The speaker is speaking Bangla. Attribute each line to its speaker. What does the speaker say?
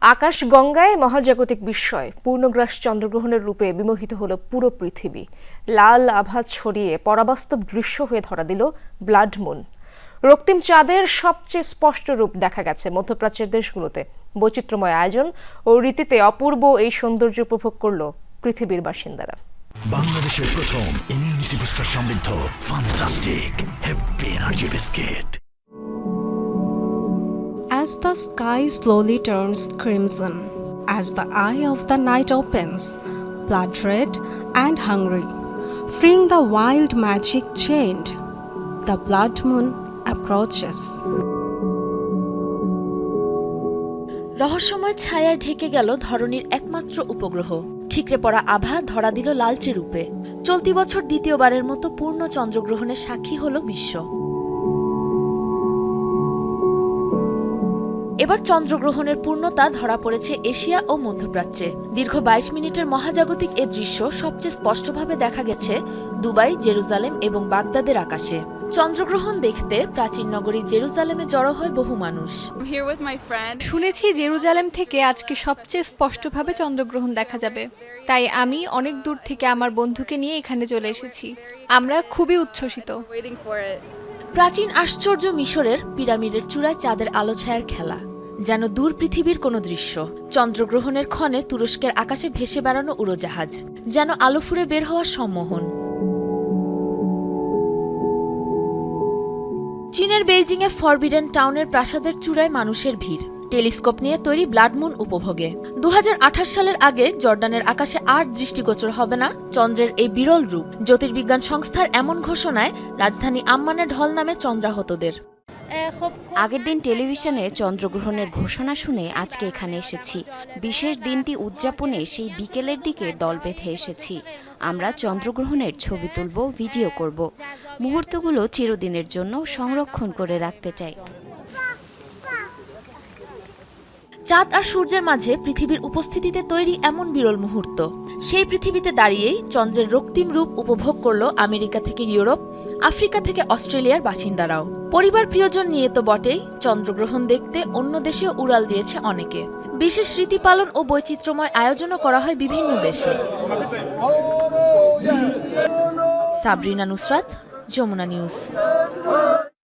Speaker 1: আকাশ গঙ্গায় মহাজাগতিক বিস্ময়, পূর্ণগ্রাস চন্দ্রগ্রহণের রূপে বিমোহিত হলো পুরো পৃথিবী। লাল আভা ছড়িয়ে পরাবাস্তব দৃশ্য হয়ে ধরা দিল ব্লাড মুন। রক্তিম চাঁদের সবচেয়ে স্পষ্ট রূপ দেখা গেছে মধ্যপ্রাচ্যের দেশগুলোতে। বৈচিত্র্যময় আয়োজন ও রীতিতে অপূর্ব এই সৌন্দর্য উপভোগ করল পৃথিবীর বাসিন্দারা।
Speaker 2: বাংলাদেশের প্রথম ইমিউনিটি বুস্টার সমৃদ্ধ, fantastic happy energy biscuit.
Speaker 3: As the sky slowly turns crimson, as the eye of the night opens, blood red and hungry, freeing the wild magic chained, the blood moon approaches.
Speaker 4: রহস্যময় ছায়ায় ঢেকে গেল ধরনীর একমাত্র উপগ্রহ ঠিকরে পড়া আভা ধরা দিল লালচে রূপে চলতি বছর দ্বিতীয়বারের মতো পূর্ণ চন্দ্রগ্রহণের সাক্ষী হল বিশ্ব এবার চন্দ্রগ্রহণের পূর্ণতা ধরা পড়েছে এশিয়া ও মধ্যপ্রাচ্যে। দীর্ঘ বাইশ মিনিটের মহাজাগতিক এ দৃশ্য সবচেয়ে স্পষ্টভাবে দেখা গেছে দুবাই জেরুজালেম এবং বাগদাদের আকাশে। চন্দ্রগ্রহণ দেখতে প্রাচীন নগরী জেরুজালেমে জড়ো হয় বহু মানুষ.
Speaker 5: শুনেছি জেরুজালেম থেকে আজকে সবচেয়ে স্পষ্টভাবে চন্দ্রগ্রহণ দেখা যাবে। তাই আমি অনেক দূর থেকে আমার বন্ধুকে নিয়ে এখানে চলে এসেছি। আমরা খুবই উচ্ছ্বসিত.
Speaker 4: প্রাচীন আশ্চর্য মিশরের পিরামিডের চূড়ায় চাঁদের আলো ছায়ার খেলা। যেন দূর পৃথিবীর কোনো দৃশ্য। চন্দ্রগ্রহণের ক্ষণে তুরস্কের আকাশে ভেসে বেড়ানো উড়োজাহাজ, যেন আলো ফুরে বের হওয়ার সম্মোহন। চীনের বেইজিংয়ে ফরবিডেন টাউনের প্রাসাদের চূড়ায় মানুষের ভিড়। টেলিস্কোপ নিয়ে তৈরি ব্লাডমুন উপভোগে। দু হাজার আঠাশ সালের আগে জর্ডানের আকাশে আর দৃষ্টিগোচর হবে না চন্দ্রের এই বিরল রূপ। জ্যোতির্বিজ্ঞান সংস্থার এমন ঘোষণায় রাজধানী আম্মানে ঢল নামে চন্দ্রাহতদের।
Speaker 6: আগের দিন টেলিভিশনে চন্দ্রগ্রহণের ঘোষণা শুনে আজকে এখানে এসেছি। বিশেষ দিনটি উদযাপনে সেই বিকেলের দিকে দল বেঁধে এসেছি। আমরা চন্দ্রগ্রহণের ছবি তুলব, ভিডিও করব। মুহূর্তগুলো চিরদিনের জন্য সংরক্ষণ করে রাখতে চাই।
Speaker 4: চাঁদ আর সূর্যের মাঝে পৃথিবীর উপস্থিতিতে তৈরি এমন বিরল মুহূর্ত। সেই পৃথিবীতে দাঁড়িয়েই চন্দ্রের রক্তিম রূপ উপভোগ করল আমেরিকা থেকে ইউরোপ, আফ্রিকা থেকে অস্ট্রেলিয়ার বাসিন্দারাও। পরিবার প্রিয়জন নিয়ে তো বটেই চন্দ্রগ্রহণ দেখতে অন্য দেশেও উড়াল দিয়েছে অনেকে। বিশেষ রীতি পালন ও বৈচিত্র্যময় আয়োজনও করা হয় বিভিন্ন দেশে। সাবরিনা নুসরাত, যমুনা নিউজ।